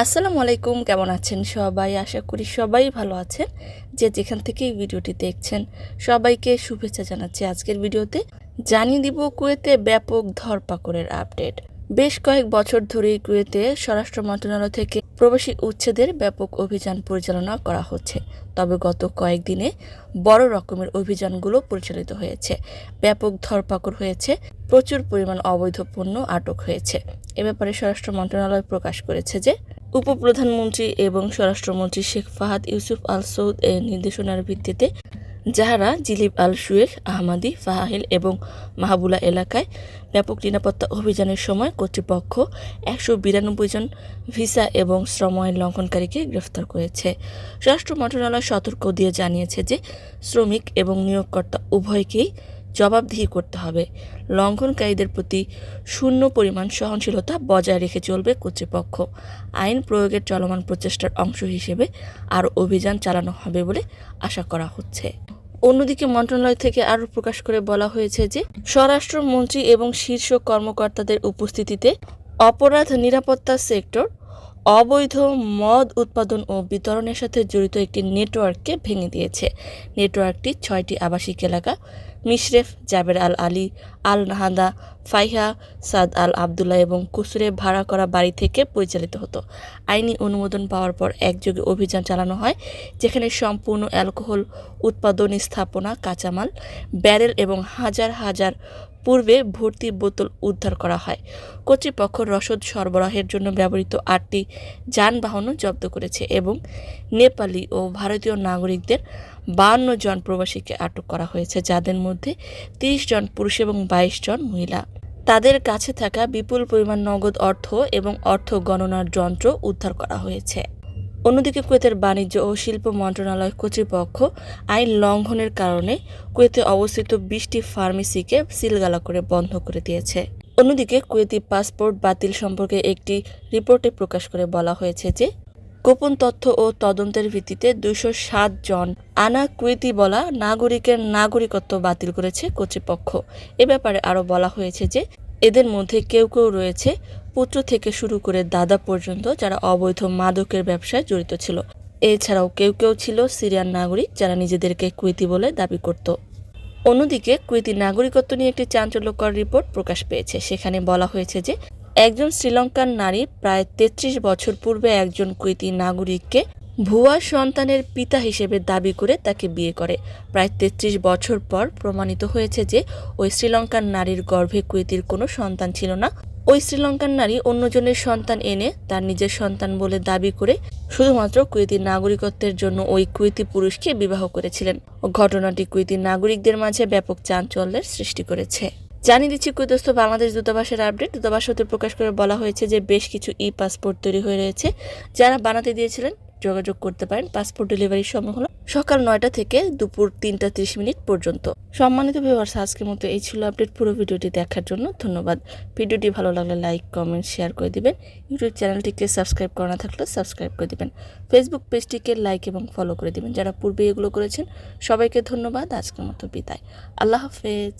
আসসালামু আলাইকুম, কেমন আছেন সবাই? আশা করি সবাই ভালো আছেন। যে যেখান থেকে এই ভিডিওটি দেখছেন, সবাইকে শুভেচ্ছা জানাচ্ছি আজকের ভিডিওতে। জানিয়ে দিব কুয়েতে ব্যাপক ধরপাকড়ের আপডেট। বেশ কয়েক বছর ধরেই কুয়েতে স্বরাষ্ট্র মন্ত্রণালয় থেকে প্রবাসী উচ্ছেদের ব্যাপক অভিযান পরিচালনা করা হচ্ছে। তবে গত কয়েকদিনে বড় রকমের অভিযানগুলো পরিচালিত হয়েছে। ব্যাপক ধরপাকড় হয়েছে, প্রচুর পরিমাণ অবৈধ পণ্য আটক হয়েছে। এ ব্যাপারে স্বরাষ্ট্র মন্ত্রণালয় প্রকাশ করেছে যে উপপ্রধানমন্ত্রী এবং স্বরাষ্ট্রমন্ত্রী শেখ ফাহাদ ইউসুফ আল সৌদ এর নির্দেশনার ভিত্তিতে যাহারা জিলিব আল শুয়েখ আহমাদি, ফাহাহিল এবং মাহাবুলা এলাকায় ব্যাপক নিরাপত্তা অভিযানের সময় কর্তৃপক্ষ একশো বিরানব্বই জন ভিসা এবং শ্রম আইন লঙ্ঘনকারীকে গ্রেফতার করেছে। স্বরাষ্ট্র মন্ত্রণালয় সতর্ক দিয়ে জানিয়েছে যে শ্রমিক এবং নিয়োগকর্তা উভয়কেই জবাবদিহি করতে হবে। লঙ্ঘনকারীদের প্রতি শূন্য পরিমাণ সহনশীলতা বজায় রেখে চলবে কর্তৃপক্ষ। আইন প্রয়োগের চলমান প্রচেষ্টার অংশ হিসেবে আরও অভিযান চালানো হবে বলে আশা করা হচ্ছে। অন্যদিকে মন্ত্রণালয় থেকে আরও প্রকাশ করে বলা হয়েছে যে, স্বরাষ্ট্রমন্ত্রী এবং শীর্ষ কর্মকর্তাদের উপস্থিতিতে অপরাধ নিরাপত্তা সেক্টর অবৈধ মদ উৎপাদন ও বিতরণের সাথে জড়িত একটি নেটওয়ার্ককে ভেঙে দিয়েছে। নেটওয়ার্কটি ছয়টি আবাসিক এলাকা, মিশরেফ, জাবের আল আলী, আল নাহাদা ফাইহা, সাদ আল আবদুল্লাহ এবং কুসুরে ভাড়া করা বাড়ি থেকে পরিচালিত হতো। আইনি অনুমোদন পাওয়ার পর একযোগে অভিযান চালানো হয়, যেখানে সম্পূর্ণ অ্যালকোহল উৎপাদন স্থাপনা, কাঁচামাল, ব্যারেল এবং হাজার হাজার পূর্বে ভর্তি বোতল উদ্ধার করা হয়। কর্তৃপক্ষ রসদ সরবরাহের জন্য ব্যবহৃত আটটি যানবাহনও জব্দ করেছে এবং নেপালি ও ভারতীয় নাগরিকদের বান্ন জন প্রবাসীকে আটক করা হয়েছে, যাদের মধ্যে তিরিশ জন পুরুষ এবং বাইশ জন মহিলা। তাদের কাছে থাকা বিপুল পরিমাণ নগদ অর্থ এবং অর্থ গণনার যন্ত্র উদ্ধার করা হয়েছে। অন্যদিকে কুয়েতের বাণিজ্য ও শিল্প মন্ত্রণালয় কর্তৃপক্ষ আইন লঙ্ঘনের কারণে কুয়েতে অবস্থিত বিশটি ফার্মেসিকে সিলগালা করে বন্ধ করে দিয়েছে। অন্যদিকে কুয়েতি পাসপোর্ট বাতিল সম্পর্কে একটি রিপোর্টে প্রকাশ করে বলা হয়েছে যে, গোপন তথ্য ও তদন্তের ভিত্তিতে দুশো সাত জন আনা কুয়েতি বলা নাগরিকের নাগরিকত্ব বাতিল করেছে কর্তৃপক্ষ। এ ব্যাপারে আরও বলা হয়েছে যে, এদের মধ্যে কেউ কেউ রয়েছে পুত্র থেকে শুরু করে দাদা পর্যন্ত যারা অবৈধ মাদকের ব্যবসায় জড়িত ছিল। এছাড়াও কেউ কেউ ছিল সিরিয়ান নাগরিক যারা নিজেদেরকে কুয়েতি বলে দাবি করত। অন্যদিকে কুয়েতি নাগরিকত্ব নিয়ে একটি চাঞ্চল্যকর রিপোর্ট প্রকাশ পেয়েছে। সেখানে বলা হয়েছে যে, একজন শ্রীলঙ্কান নারী প্রায় তেত্রিশ বছর পূর্বে একজন কুয়েতি নাগরিককে ভুয়া সন্তানের পিতা হিসেবে দাবি করে তাকে বিয়ে করে। প্রায় তেত্রিশ বছর পর প্রমাণিত হয়েছে যে, ওই শ্রীলঙ্কান নারীর গর্ভে কুয়েতির কোনো সন্তান ছিল না। ওই শ্রীলঙ্কান নারী অন্যজনের সন্তান এনে তার নিজের সন্তান বলে দাবি করে শুধুমাত্র কুয়েতি নাগরিকত্বের জন্য ওই কুয়েতি পুরুষকে বিবাহ করেছিলেন। ঘটনাটি কুয়েতি নাগরিকদের মাঝে ব্যাপক চাঞ্চল্যের সৃষ্টি করেছে। জানিয়ে দিচ্ছি, কুয়েতস্থ বাংলাদেশ দূতাবাসের আপডেট। দূতাবাস হতে প্রকাশ করে বলা হয়েছে যে, বেশ কিছু ই পাসপোর্ট তৈরি হয়ে রয়েছে যারা বানাতে দিয়েছিলেন যোগাযোগ করতে পারেন। পাসপোর্ট ডেলিভারির সময় হলো সকাল নয়টা থেকে দুপুর তিনটা ত্রিশ মিনিট পর্যন্ত। সম্মানিত ভিউয়ার্স আজকের মতো এই ছিল আপডেট পুরো ভিডিওটি দেখার জন্য ধন্যবাদ। ভিডিওটি ভালো লাগলে লাইক কমেন্ট শেয়ার করে দিবেন। ইউটিউব চ্যানেলটিকে সাবস্ক্রাইব করা না থাকলে সাবস্ক্রাইব করে দিবেন। ফেসবুক পেজটিকে লাইক এবং ফলো করে দিবেন। যারা পূর্বে এগুলো করেছেন, সবাইকে ধন্যবাদ। আজকের মতো বিদায়। আল্লাহ হাফেজ।